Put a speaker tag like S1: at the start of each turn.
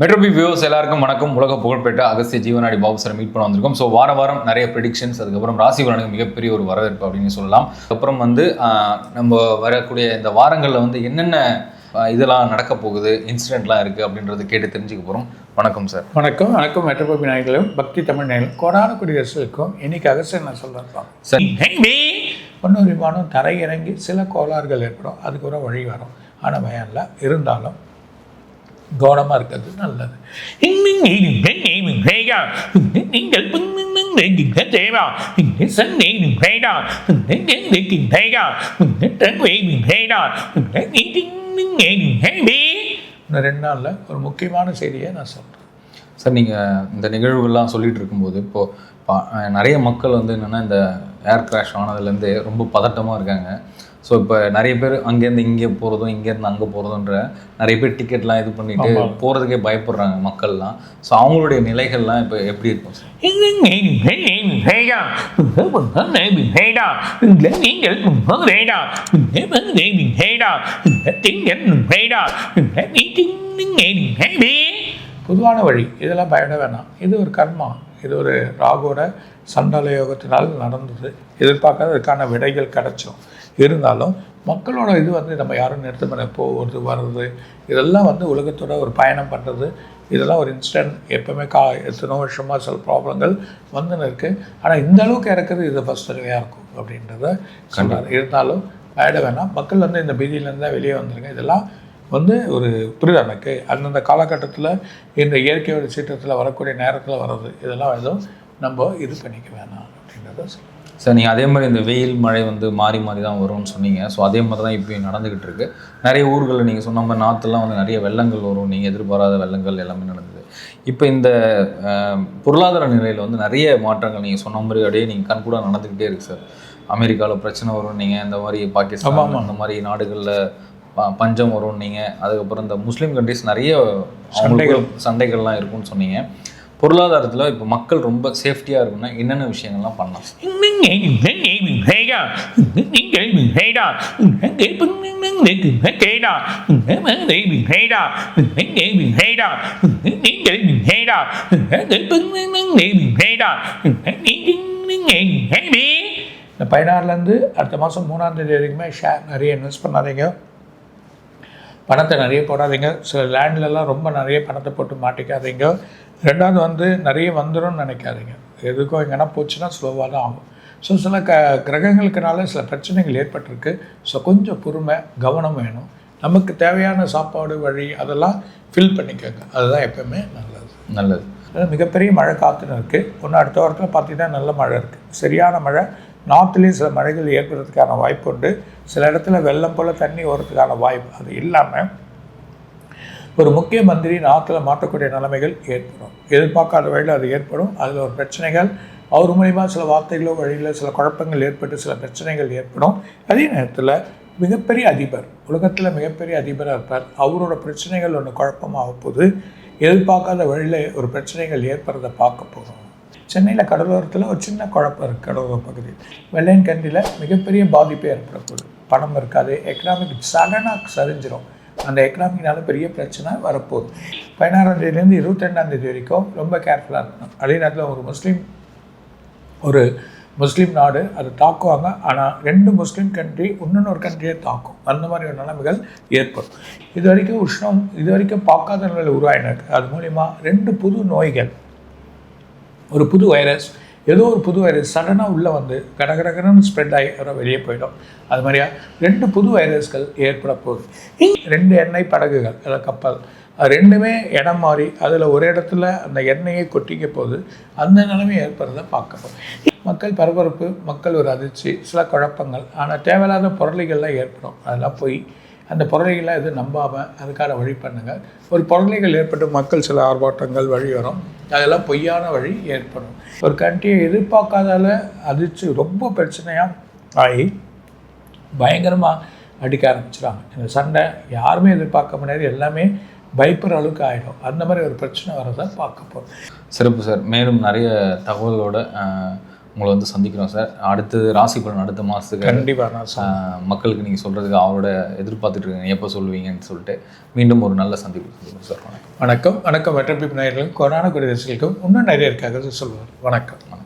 S1: மெட்ரோபி views எல்லாருக்கும் வணக்கம். உலக புகழ்பெற்ற அகஸ்திய ஜீவனாடி பாபு சார் மீட் பண்ண வந்திருக்கோம். ஸோ வார வாரம் நிறைய ப்ரெடிக்ஷன்ஸ் அதுக்கப்புறம் ராசி பலனுக்கு மிகப்பெரிய ஒரு வரவேற்பு அப்படின்னு சொல்லலாம். அப்புறம் வந்து நம்ம வரக்கூடிய இந்த வாரங்களில் வந்து என்னென்ன இதெல்லாம் நடக்க போகுது இன்சிடென்ட்லாம் இருக்குது அப்படின்றது கேட்டு தெரிஞ்சுக்க போகிறோம் வணக்கம் சார்
S2: வணக்கம். வணக்கம் மெட்ரோபி நாயகர்களும் பக்தி தமிழ் நாயகர்களும் கோடான குடியரசுக்கும் இன்னைக்கு அகசன் நான் சொல்கிறேன்
S1: சார்.
S2: ஒன்றும் விமானம் தரையிறங்கி சில கோளாறுகள் ஏற்படும். அதுக்கு ஒரு வழி வரும். ஆனால் பயம் இல்லை. இருந்தாலும் கவனமாக இருக்கிறது நல்லது
S3: நீங்கள்
S2: இன்னும் ரெண்டு நாளில் ஒரு முக்கியமான செய்தியை நான் சொல்கிறேன்
S1: சார் நீங்கள் இந்த நிகழ்வுகள்லாம் சொல்லிட்டு இருக்கும்போது இப்போது நிறைய மக்கள் வந்து என்னென்னா இந்த ஏர் கிராஷ் ஆனதுலேருந்து ரொம்ப பதட்டமாக இருக்காங்க ஸோ இப்போ நிறைய பேர் அங்கேருந்து இங்கே போகிறதும் இங்கேருந்து அங்கே போகிறதுன்ற நிறைய பேர் டிக்கெட்லாம் இது பண்ணிட்டு. போகிறதுக்கே பயப்படுறாங்க மக்கள்லாம். ஸோ அவங்களுடைய நிலைகள்லாம் இப்போ எப்படி இருக்கும்
S2: பொதுவான வழி இதெல்லாம் பயப்பட வேணாம். இது ஒரு கர்மா. இது ஒரு ராகுவோட சண்டால யோகத்தினால் நடந்தது. எதிர்பார்க்காததுக்கான விடைகள் கிடைச்சோம். இருந்தாலும் மக்களோட இது வந்து நம்ம யாரும் நிறுத்த பண்ண போகிறது வர்றது இதெல்லாம் வந்து உலகத்தோட ஒரு பயணம் பண்ணுறது இதெல்லாம் ஒரு இன்சிடென்ட். எப்பவுமே கா எத்தனோ வருஷமாக சில ப்ராப்ளங்கள் வந்துன்னு இருக்குது ஆனால் இந்த அளவுக்கு இறக்குறது இது ஃபஸ்ட் தடவையாக இருக்கும் அப்படின்றத சொல்கிறார் இருந்தாலும் பயப்பட வேணாம். மக்கள் வந்து இந்த பீதியிலேருந்து தான் வெளியே வந்துருங்க. இதெல்லாம் வந்து ஒரு புரியுது எனக்கு? அந்தந்த காலகட்டத்தில் இந்த இயற்கையோட சீற்றத்தில் வரக்கூடிய நேரத்தில் வர்றது இதெல்லாம் எதுவும் நம்ம இது பண்ணிக்க வேணாம் அப்படின்றத.
S1: சார் நீங்கள் அதே மாதிரி இந்த வெயில் மழை வந்து மாறி மாறி தான் வரும்னு சொன்னீங்க. ஸோ அதே மாதிரி தான் இப்போ நடந்துக்கிட்டு இருக்கு. நிறைய ஊர்களில் நீங்கள் சொன்ன மாதிரி நாற்றுலாம் வந்து நிறைய வெள்ளங்கள் வரும். நீங்கள் எதிர்பாராத வெள்ளங்கள் எல்லாமே நடந்தது. இப்போ இந்த பொருளாதார நிலையில் வந்து நிறைய மாற்றங்கள் நீங்கள் சொன்ன மாதிரி அப்படியே நீங்கள் கண்கூட நடந்துக்கிட்டே இருக்கு சார். அமெரிக்காவில் பிரச்சனை வரும் நீங்கள் இந்த மாதிரி பாகிஸ்தான். அந்த மாதிரி நாடுகளில் பஞ்சம் வரும் நீங்கள் அதுக்கப்புறம் இந்த முஸ்லீம் கண்ட்ரிஸ் நிறைய அவங்களுக்கு சண்டைகள்லாம் இருக்கும்னு சொன்னீங்க. பொருளாதாரத்தில் இப்போ மக்கள் ரொம்ப சேஃப்டியாக இருக்குன்னா என்னென்ன விஷயங்கள்லாம் பண்ணலாம்?
S2: இந்த பதினாறுலேருந்து அடுத்த மாதம் மூணாம் தேதி வரைக்குமே ஷேர் நிறைய இன்வெஸ்ட் பண்ணாதீங்க. பணத்தை நிறைய போடாதீங்க. சில லேண்ட்லலாம் ரொம்ப நிறைய பணத்தை போட்டு மாட்டிக்காதீங்க. ரெண்டாவது வந்து நிறைய வந்துரும்னு நினைக்காதீங்க. எதுக்கும் எங்கன்னா போச்சுன்னா ஸ்லோவாக தான் ஆகும். ஸோ சில க கிரகங்களுக்குனால சில பிரச்சனைகள் ஏற்பட்டிருக்கு. ஸோ கொஞ்சம் பொறுமை கவனம் வேணும். நமக்கு தேவையான சாப்பாடு வழி அதெல்லாம் ஃபில் பண்ணிக்கோங்க. அதுதான் எப்பவுமே நல்லது.
S1: நல்லது.
S2: மிகப்பெரிய மழை காத்துன்னு இருக்குது ஒன்று அடுத்த வாரத்தில் பார்த்தீங்கன்னா நல்ல மழை இருக்குது சரியான மழை நார்த்லேயும் சில மழைகள் ஏற்படுறதுக்கான வாய்ப்பு உண்டு சில இடத்துல வெள்ளம் போல் தண்ணி ஓடுறதுக்கான வாய்ப்பு அது இல்லாமல் ஒரு முக்கிய மந்திரி நாற்றுல மாற்றக்கூடிய நிலைமைகள் ஏற்படும். எதிர்பார்க்காத வழியில் அது ஏற்படும். அதில் ஒரு பிரச்சனைகள் அவர் மூலிமா சில வார்த்தைகளோ வழியில் சில குழப்பங்கள் ஏற்பட்டு சில பிரச்சனைகள் ஏற்படும். அதே நேரத்தில் மிகப்பெரிய அதிபர் உலகத்தில் மிகப்பெரிய அதிபராக இருப்பார். அவரோட பிரச்சனைகள் ஒன்று குழப்பமாக போகுது. எதிர்பார்க்காத வழியில் ஒரு பிரச்சனைகள் ஏற்படுறதை பார்க்க போகிறோம் சென்னையில் கடலோரத்தில் ஒரு சின்ன குழப்பம் இருக்குது கடலோர பகுதி வெள்ளையன் கண்டியில் மிகப்பெரிய பாதிப்பை ஏற்படக்கூடும் பணம் இருக்காது எக்கனாமிக் சடனாக சரிஞ்சிரும். அந்த எக்கனாமிக்னால பெரிய பிரச்சனை வரப்போகுது. பதினாறாம் தேதியிலேருந்து இருபத்தெண்டாம் தேதி வரைக்கும் ரொம்ப கேர்ஃபுல்லாக இருக்கணும். அதே நேரத்தில் ஒரு முஸ்லீம் ஒரு முஸ்லீம் நாடு அதை தாக்குவாங்க. ஆனால் ரெண்டு முஸ்லீம் கண்ட்ரி இன்னொரு கண்ட்ரியை தாக்கும். அந்த மாதிரி ஒரு நிலைமைகள் ஏற்படும். இது வரைக்கும் உஷ்ணம் இது வரைக்கும் பார்க்காத நிலையில் உருவாயினருக்கு அது மூலிமா ரெண்டு புது நோய்கள் ஒரு புது வைரஸ் ஏதோ ஒரு புது வைரஸ் சடனாக உள்ளே வந்து கடகடகடன்னு ஸ்ப்ரெட் ஆகி வர வெளியே போயிடும். அது மாதிரியா ரெண்டு புது வைரஸ்கள் ஏற்பட போகுது. ரெண்டு எண்ணெய் படகுகள் அதாவது கப்பல். அது ரெண்டுமே இடம் மாறி அதில் ஒரு இடத்துல அந்த எண்ணெயை கொட்டிக்க போது அந்த நிலைமை ஏற்படுறதை பார்க்கணும் மக்கள் பரபரப்பு மக்கள் ஒரு அதிர்ச்சி சில குழப்பங்கள். ஆனால் தேவையில்லாத புரளிகள்லாம் ஏற்படும். அதெல்லாம் போய் அந்த பொருளைகளை எதுவும் நம்பாமல் அதுக்கான வழி பண்ணுங்கள் ஒரு புறநிலைகள் ஏற்பட்டு மக்கள் சில ஆர்ப்பாட்டங்கள் வழி வரும். அதெல்லாம் பொய்யான வழி ஏற்படும். ஒரு கண்ட்ரியை எதிர்பார்க்காதால அதிர்ச்சி ரொம்ப பிரச்சனையாக ஆகி பயங்கரமாக அடிக்க ஆரம்பிச்சிடுறாங்க இந்த சண்டை யாருமே எதிர்பார்க்க முடியாது. எல்லாமே பயப்படுற அளவுக்கு ஆகிடும் அந்த மாதிரி ஒரு பிரச்சனை வரதான் பார்க்க போகிறோம்
S1: சிறப்பு சார். மேலும் நிறைய தகவலோட உங்களை வந்து சந்திக்கிறோம் சார் அடுத்து ராசி பலன் அடுத்த மாதத்துக்கு
S2: கண்டிப்பாக
S1: மக்களுக்கு நீங்கள் சொல்கிறதுக்கு அவரோட எதிர்பார்த்துட்டு இருக்கீங்க. எப்போ சொல்லுவீங்கன்னு சொல்லிட்டு மீண்டும் ஒரு நல்ல சந்திப்பு சந்திப்போம் சார் வணக்கம்.
S2: வணக்கம். வணக்கம். வெட்டப்பி நாயர்களுக்கும் கொரோனா குடி ரசிகளுக்கும் இன்னும் நிறைய இருக்காக சொல்லுவார். வணக்கம்.
S1: வணக்கம்.